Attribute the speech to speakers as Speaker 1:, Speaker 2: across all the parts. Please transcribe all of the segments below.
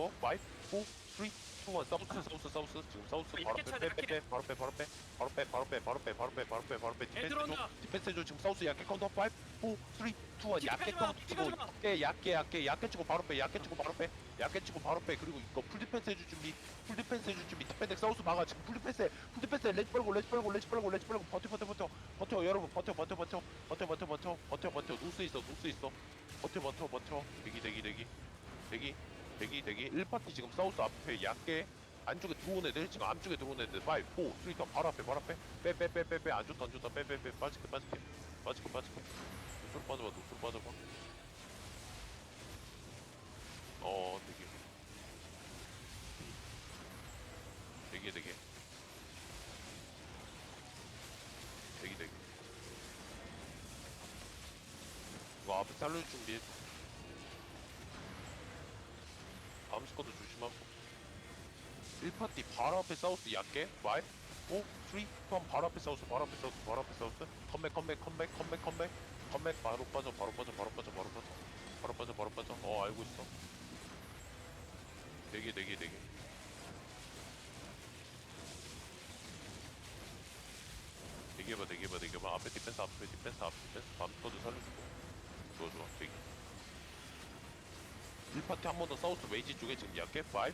Speaker 1: 5 4 3 2 1 사우스 사우스 사우스. 지금 사우스 바로
Speaker 2: 약게 쳐야 돼,
Speaker 1: 빼빼빼. 바로 빼 바로 빼. 바로 빼 바로 빼 바로 빼 바로 빼 바로 빼 바로 빼. 디펜스 줘
Speaker 2: 들어온다.
Speaker 1: 디펜스 줘 지금 사우스 약게 카운터 5 4 3 2 1 약게
Speaker 2: 마,
Speaker 1: 카운터 치고
Speaker 2: 마.
Speaker 1: 약게 약게 약게 약게 치고 바로 빼 약게 치고 바로 빼. 약게 치고 바로 빼. 그리고 이거 풀 디펜스 해줄 준비 풀 디펜스 해줄 준비. 디펜스 사우스 막아. 지금 풀 디펜스 해. 풀 디펜스 해. 레지 빨고 레지 빨고 레지 빨고 레지 빨고. 버텨 버텨 버텨. 버텨 여러분. 버텨 버텨 버텨. 버텨 버텨 버텨. 버텨 버텨. 노스 있어 노스 있어. 버텨 버텨 버텨. 대기 대기 대기. 대기 대기 대기. 1파티 지금 사우스 앞에 얕게 안쪽에 들어온 애들 지금 안쪽에 들어온 애들. 5 4 3 2 바로 앞에 바로 앞에. 빼 빼 빼 빼빼. 안 좋다 안 좋다. 빼빼 빼. 빠질게 빠질게. 빠질게 빠질게. 노스로 빠져봐 노스로 빠져봐. 어 되게 되게 되게 되게 되게 이거 앞에 살릴 준비해 1파티 바로 앞에 사우스 얕게 5 4 3 2 1 바로 앞에 사우스 바로 앞에 사우스 바로 앞에 사우스. 컴백 컴백 컴백 컴백 컴백 컴백 바로 빠져 바로 빠져 바로 빠져 바로 빠져. 바로 빠져 바로 빠져. 어 알고 있어. 되게 되게 되게 대기해봐 대기해봐 대기해봐. 앞에 디펜스 앞에 디펜스 앞에 디펜스. 밤 스쿼드 살려주고. 좋아 좋아. 대기 1파티 한 번 더 사우스 웨이지 쪽에 지금 약게 5 4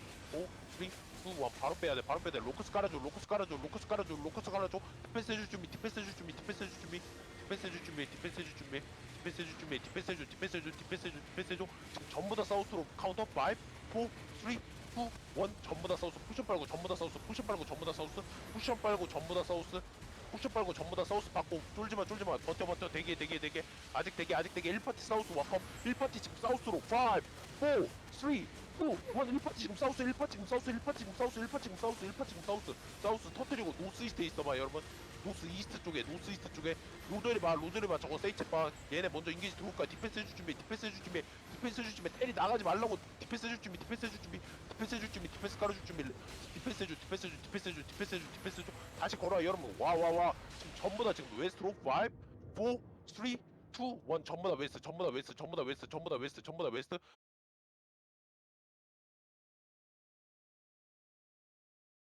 Speaker 1: 3 2 1 바로 빼야 돼 바로 빼야 돼. 로커스 깔아줘 로커스 깔아줘 로커스 깔아줘 로커스 깔아줘. 디펜스 해줄 준비 디펜스 해줄 준비 디펜스 해줄 준비. 디펜스 해줄 준비 디펜스 해줄 준비. 디펜스 해줄 준비 디펜스 해줘 디펜스 해줘 디펜스 해줘 디펜스 해줘. 지금 전부 다 사우스로 카운터 5 4 3 2 1 전부 다 사우스 쿠션 빨고 전부 다 사우스 쿠션 빨고 전부 다 사우스 쿠션 빨고 전부 다 사우스 쿠션 빨고 전부 다 사우스 받고 쫄지마 쫄지마. 버텨 버텨. 대기해 대기해 대기해. 아직 대기 아직 대기 1파티 사우스 와컴 1파티 지금 사우스로. 5 4 3 2 1 1파티 지금 사우스 1파티 지금 사우스 1파티 지금 사우스 1파티 지금 사우스 1파티 지금 사우스. 사우스 터뜨리고 노스 이스트에 있어봐 여러분. 노스 이스트 쪽에 노스 이스트 쪽에. 로드리 봐 로드리 봐. 저거 세이체 봐. 얘네 먼저 인게이지 들어올 거야. 디펜스 해줄 준비 디펜스 해줄 준비. 디펜스 해줄 준비. 테리 나가지 말라고. 디펜스 해줄 준비 디펜스 해줄 준비. 디펜스 해줄 준비 디펜스 깔아줄 준비. 디펜스 해줘 디펜스 해줘 디펜스 해줘 디펜스 해줘 디펜스 해줘. 다시 걸어와 여러분. 와 와 와. 지금 전부 다 지금 웨스트로 5 4 3 2 1 전부 다 웨스트 전부 다 웨스트 전부 다 웨스트 전부 다 웨스트 전부 다 웨스트